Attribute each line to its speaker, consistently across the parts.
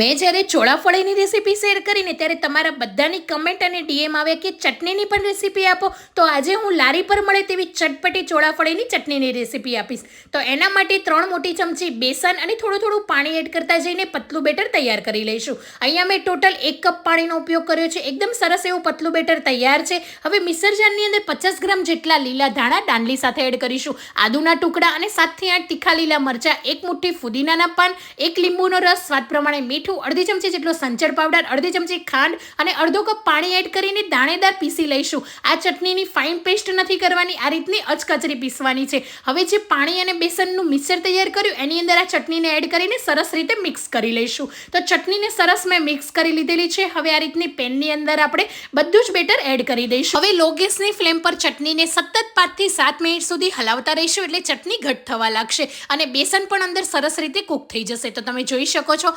Speaker 1: મેં જ્યારે ચોળાફળીની recipe share કરીને ત્યારે તમારા બધાની કમેન્ટ અને ડીએમ આવ્યા કે ચટણીની પણ રેસીપી આપો, તો આજે હું લારી પર મળે તેવી ચટપટી ચોળાફળીની ચટણીની રેસીપી આપીશ. તો એના માટે ત્રણ મોટી ચમચી બેસન અને થોડું થોડું પાણી એડ કરતા જઈને પતલું બેટર તૈયાર કરી લઈશું. અહીંયા મેં ટોટલ એક કપ પાણીનો ઉપયોગ કર્યો છે. એકદમ સરસ એવું પતલું બેટર તૈયાર છે. હવે મિક્સર અંદર પચાસ ગ્રામ જેટલા લીલા ધાણા દાંડલી સાથે એડ કરીશું. આદુના ટુકડા અને સાતથી આઠ તીખા લીલા મરચાં, એક મુઠ્ઠી ફુદીનાના પાન, એક લીંબુનો રસ, સ્વાદ પ્રમાણે મીઠું અડધી ચમચી જેટલો સંચળ પાવડર અડધી ચમચી ખાંડ અને અડધો કપ પાણી એડ કરીને દાણેદાર પીસી લઈશું. આ ચટણીની ફાઇન પેસ્ટ નથી કરવાની, આ રીતની અચકચરી પીસવાની છે. હવે જે પાણી અને બેસનનું મિક્સર તૈયાર કર્યું, એની અંદર આ ચટણીને એડ કરીને સરસ રીતે મિક્સ કરી લઈશું. તો ચટણીને સરસ મેં મિક્સ કરી લીધેલી છે. હવે આ રીતની પેનની અંદર આપણે બધું જ બેટર એડ કરી દઈશું. હવે લો ગેસની ફ્લેમ પર ચટણીને સતત પાંચથી સાત મિનિટ સુધી હલાવતા રહીશું એટલે ચટણી ઘટ થવા લાગશે અને બેસન પણ અંદર સરસ રીતે કૂક થઈ જશે. તો તમે જોઈ શકો છો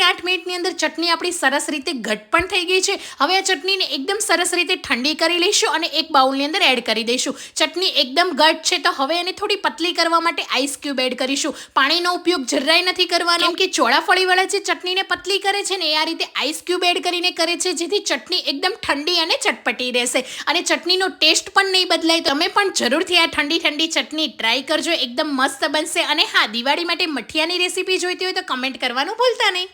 Speaker 1: સાતથી આઠ મિનિટની અંદર ચટણી આપણી સરસ રીતે ઘટ પણ થઈ ગઈ છે. હવે આ ચટણીને એકદમ સરસ રીતે ઠંડી કરી લઈશું અને એક બાઉલની અંદર એડ કરી દઈશું. ચટણી એકદમ ઘટ છે તો હવે એને થોડી પતલી કરવા માટે આઈસ ક્યુબ એડ કરીશું. પાણીનો ઉપયોગ જરાય નથી કરવાનો. કેમ કે ચોળાફળીવાળા જે ચટણીને પતલી કરે છે ને એ આ રીતે આઈસ ક્યુબ એડ કરીને કરે છે, જેથી ચટણી એકદમ ઠંડી અને ચટપટી રહેશે. અને ચટણીનો ટેસ્ટ પણ નહીં બદલાય. તમે પણ જરૂરથી આ ઠંડી ઠંડી ચટણી ટ્રાય કરજો. એકદમ મસ્ત બનશે અને હા, દિવાળી માટે મઠિયાની રેસીપી જોઈતી હોય તો કમેન્ટ કરવાનું ભૂલતા નહીં.